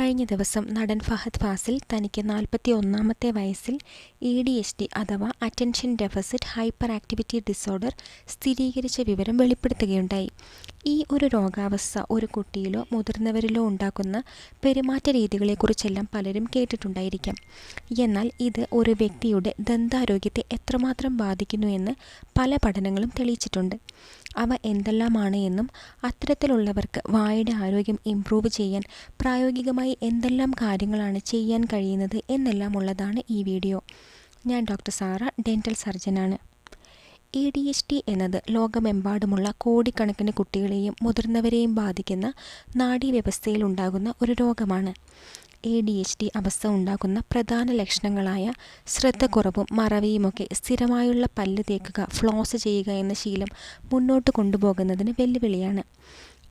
കഴിഞ്ഞ ദിവസം നടൻ ഫഹദ് ഫാസിൽ തനിക്ക് നാൽപ്പത്തി ഒന്നാമത്തെ വയസ്സിൽ എ ഡി എച്ച് ഡി അഥവാ attention deficit hyper activity disorder സ്ഥിരീകരിച്ച വിവരം വെളിപ്പെടുത്തുകയുണ്ടായി. ഈ ഒരു രോഗാവസ്ഥ ഒരു കുട്ടിയിലോ മുതിർന്നവരിലോ ഉണ്ടാക്കുന്ന പെരുമാറ്റ രീതികളെക്കുറിച്ചെല്ലാം പലരും കേട്ടിട്ടുണ്ടായിരിക്കാം. എന്നാൽ ഇത് ഒരു വ്യക്തിയുടെ ദന്താരോഗ്യത്തെ എത്രമാത്രം ബാധിക്കുന്നു എന്ന് പല പഠനങ്ങളും തെളിയിച്ചിട്ടുണ്ട്. അവ എന്തെല്ലാമാണ് എന്നും അത്തരത്തിലുള്ളവർക്ക് വായുടെ ആരോഗ്യം ഇംപ്രൂവ് ചെയ്യാൻ പ്രായോഗികമായി എന്തെല്ലാം കാര്യങ്ങളാണ് ചെയ്യാൻ കഴിയുന്നത് എന്നെല്ലാം ഉള്ളതാണ് ഈ വീഡിയോ. ഞാൻ ഡോക്ടർ സാറ ഡെന്റൽ സർജനാണ്. എ ഡി എച്ച് ടി എന്നത് ലോകമെമ്പാടുമുള്ള കോടിക്കണക്കിന് കുട്ടികളെയും മുതിർന്നവരെയും ബാധിക്കുന്ന നാഡീവ്യവസ്ഥയിൽ ഉണ്ടാകുന്ന ഒരു രോഗമാണ്. എ ഡി എച്ച് ഡി അവസ്ഥ ഉണ്ടാക്കുന്ന പ്രധാന ലക്ഷണങ്ങളായ ശ്രദ്ധക്കുറവും മറവിയുമൊക്കെ സ്ഥിരമായുള്ള പല്ല് തേക്കുക ഫ്ലോസ് ചെയ്യുക എന്ന ശീലം മുന്നോട്ട് കൊണ്ടുപോകുന്നതിന് വെല്ലുവിളിയാണ്.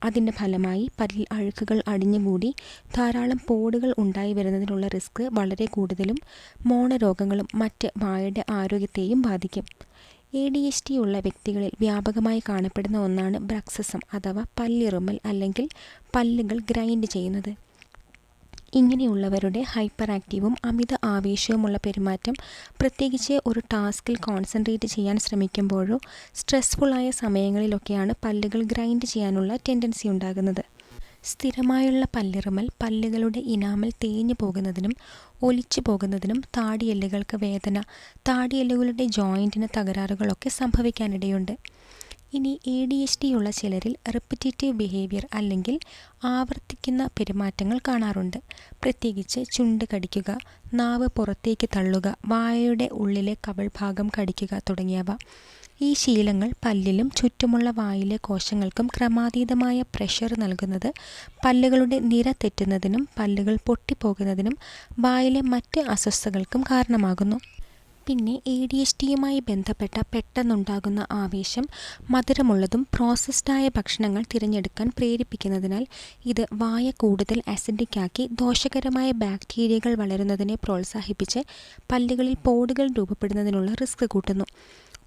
അതിന്റെ ഫലമായി പല്ലിൽ അഴുക്കുകൾ അടിഞ്ഞുകൂടി ധാരാളം പോടുകൾ ഉണ്ടായി വരുന്നതിനുള്ള റിസ്ക് വളരെ കൂടുതലും മോണരോഗങ്ങളും മറ്റ് വായുടെ ആരോഗ്യത്തെയും ബാധിക്കും. എ ഡി എച്ച് ടി ഉള്ള വ്യക്തികളിൽ വ്യാപകമായി കാണപ്പെടുന്ന ഒന്നാണ് ബ്രക്സസം അഥവാ പല്ലിറുമ്മൽ അല്ലെങ്കിൽ പല്ലുകൾ ഗ്രൈൻഡ് ചെയ്യുന്നത്. ഇങ്ങനെയുള്ളവരുടെ ഹൈപ്പർ ആക്റ്റീവും അമിത ആവേശവുമുള്ള പെരുമാറ്റം പ്രത്യേകിച്ച് ഒരു ടാസ്കിൽ കോൺസെൻട്രേറ്റ് ചെയ്യാൻ ശ്രമിക്കുമ്പോഴോ സ്ട്രെസ്ഫുള്ളായ സമയങ്ങളിലൊക്കെയാണ് പല്ലുകൾ ഗ്രൈൻഡ് ചെയ്യാനുള്ള ടെൻഡൻസി ഉണ്ടാകുന്നത്. സ്ഥിരമായുള്ള പല്ലിറുമൽ പല്ലുകളുടെ ഇനാമൽ തേഞ്ഞു പോകുന്നതിനും ഒലിച്ചു പോകുന്നതിനും താടിയെല്ലുകൾക്ക് വേദന താടിയെല്ലുകളുടെ ജോയിന്റിന് തകരാറുകളൊക്കെ സംഭവിക്കാനിടയുണ്ട്. ഇനി എ ഡി എച്ച് ഡി ഉള്ള ചിലരിൽ റിപ്പറ്റേറ്റീവ് ബിഹേവിയർ അല്ലെങ്കിൽ ആവർത്തിക്കുന്ന പെരുമാറ്റങ്ങൾ കാണാറുണ്ട്. പ്രത്യേകിച്ച് ചുണ്ട് കടിക്കുക നാവ് പുറത്തേക്ക് തള്ളുക വായയുടെ ഉള്ളിലെ കവൾ ഭാഗം കടിക്കുക തുടങ്ങിയവ. ഈ ശീലങ്ങൾ പല്ലിലും ചുറ്റുമുള്ള വായിലെ കോശങ്ങൾക്കും ക്രമാതീതമായ പ്രഷർ നൽകുന്നത് പല്ലുകളുടെ നിര തെറ്റുന്നതിനും പല്ലുകൾ പൊട്ടിപ്പോകുന്നതിനും വായിലെ മറ്റ് അസ്വസ്ഥകൾക്കും കാരണമാകുന്നു. പിന്നെ എ ഡി എച്ച് ഡിയുമായി ബന്ധപ്പെട്ട പെട്ടെന്നുണ്ടാകുന്ന ആവേശം മധുരമുള്ളതും പ്രോസസ്ഡായ ഭക്ഷണങ്ങൾ തിരഞ്ഞെടുക്കാൻ പ്രേരിപ്പിക്കുന്നതിനാൽ ഇത് വായ കൂടുതൽ അസിഡിക്കാക്കി ദോഷകരമായ ബാക്ടീരിയകൾ വളരുന്നതിനെ പ്രോത്സാഹിപ്പിച്ച് പല്ലുകളിൽ പോടുകൾ രൂപപ്പെടുന്നതിനുള്ള റിസ്ക് കൂട്ടുന്നു.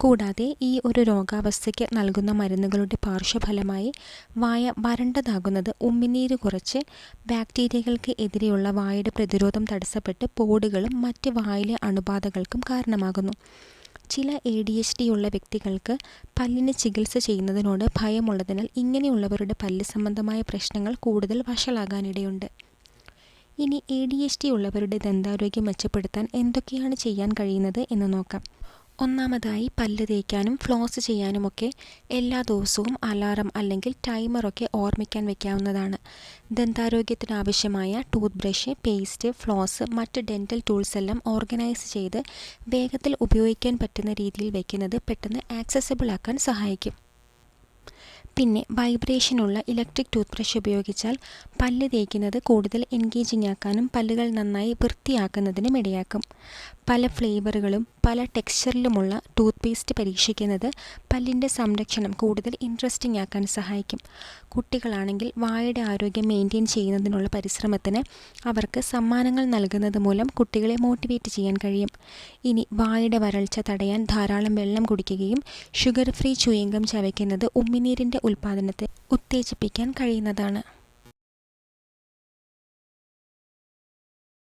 കൂടാതെ ഈ ഒരു രോഗാവസ്ഥയ്ക്ക് നൽകുന്ന മരുന്നുകളുടെ പാർശ്വഫലമായി വായ വരണ്ടതാകുന്നത് ഉമ്മിനീര് കുറച്ച് ബാക്ടീരിയകൾക്ക് എതിരെയുള്ള വായയുടെ പ്രതിരോധം തടസ്സപ്പെട്ട് പോടുകളും മറ്റ് വായിലെ അണുബാധകൾക്കും കാരണമാകുന്നു. ചില എ ഡി എച്ച് ഡി ഉള്ള വ്യക്തികൾക്ക് പല്ലിന് ചികിത്സ ചെയ്യുന്നതിനോട് ഭയമുള്ളതിനാൽ ഇങ്ങനെയുള്ളവരുടെ പല്ല് സംബന്ധമായ പ്രശ്നങ്ങൾ കൂടുതൽ വഷളാകാനിടയുണ്ട്. ഇനി എ ഡി എച്ച് ഡി ഉള്ളവരുടെ ദന്താരോഗ്യം മെച്ചപ്പെടുത്താൻ എന്തൊക്കെയാണ് ചെയ്യാൻ കഴിയുന്നത് എന്ന് നോക്കാം. ഒന്നാമതായി പല്ല് തേക്കാനും ഫ്ലോസ് ചെയ്യാനുമൊക്കെ എല്ലാ ദിവസവും അലാറം അല്ലെങ്കിൽ ടൈമറൊക്കെ ഓർമ്മിക്കാൻ വയ്ക്കാവുന്നതാണ് ദന്താരോഗ്യത്തിനാവശ്യമായ ടൂത്ത് ബ്രഷ് പേസ്റ്റ് ഫ്ലോസ് മറ്റ് ഡെന്റൽ ടൂൾസ് എല്ലാം ഓർഗനൈസ് ചെയ്ത് വേഗത്തിൽ ഉപയോഗിക്കാൻ പറ്റുന്ന രീതിയിൽ വയ്ക്കുന്നത് പെട്ടെന്ന് ആക്സസിബിൾ ആക്കാൻ സഹായിക്കും. പിന്നെ വൈബ്രേഷനുള്ള ഇലക്ട്രിക് ടൂത്ത് ബ്രഷ് ഉപയോഗിച്ചാൽ പല്ല് തേക്കുന്നത് കൂടുതൽ എൻഗേജിംഗ് ആക്കാനും പല്ലുകൾ നന്നായി വൃത്തിയാക്കുന്നതിനും ഇടയാക്കും. പല ഫ്ലേവറുകളും പല ടെക്സ്ചറിലുമുള്ള ടൂത്ത് പേസ്റ്റ് പരീക്ഷിക്കുന്നത് പല്ലിന്റെ സംരക്ഷണം കൂടുതൽ ഇൻട്രസ്റ്റിംഗ് ആക്കാൻ സഹായിക്കും. കുട്ടികളാണെങ്കിൽ വായുടെ ആരോഗ്യം മെയിന്റെയിൻ ചെയ്യുന്നതിനുള്ള പരിശ്രമത്തിന് അവർക്ക് സമ്മാനങ്ങൾ നൽകുന്നത് മൂലം കുട്ടികളെ മോട്ടിവേറ്റ് ചെയ്യാൻ കഴിയും. ഇനി വായുടെ വരൾച്ച തടയാൻ ധാരാളം വെള്ളം കുടിക്കുകയും ഷുഗർ ഫ്രീ ചുയങ്കം ചവയ്ക്കുന്നത് ഉമ്മിനീരിന്റെ ഉൽപ്പാദനത്തെ ഉത്തേജിപ്പിക്കാൻ കഴിയുന്നതാണ്.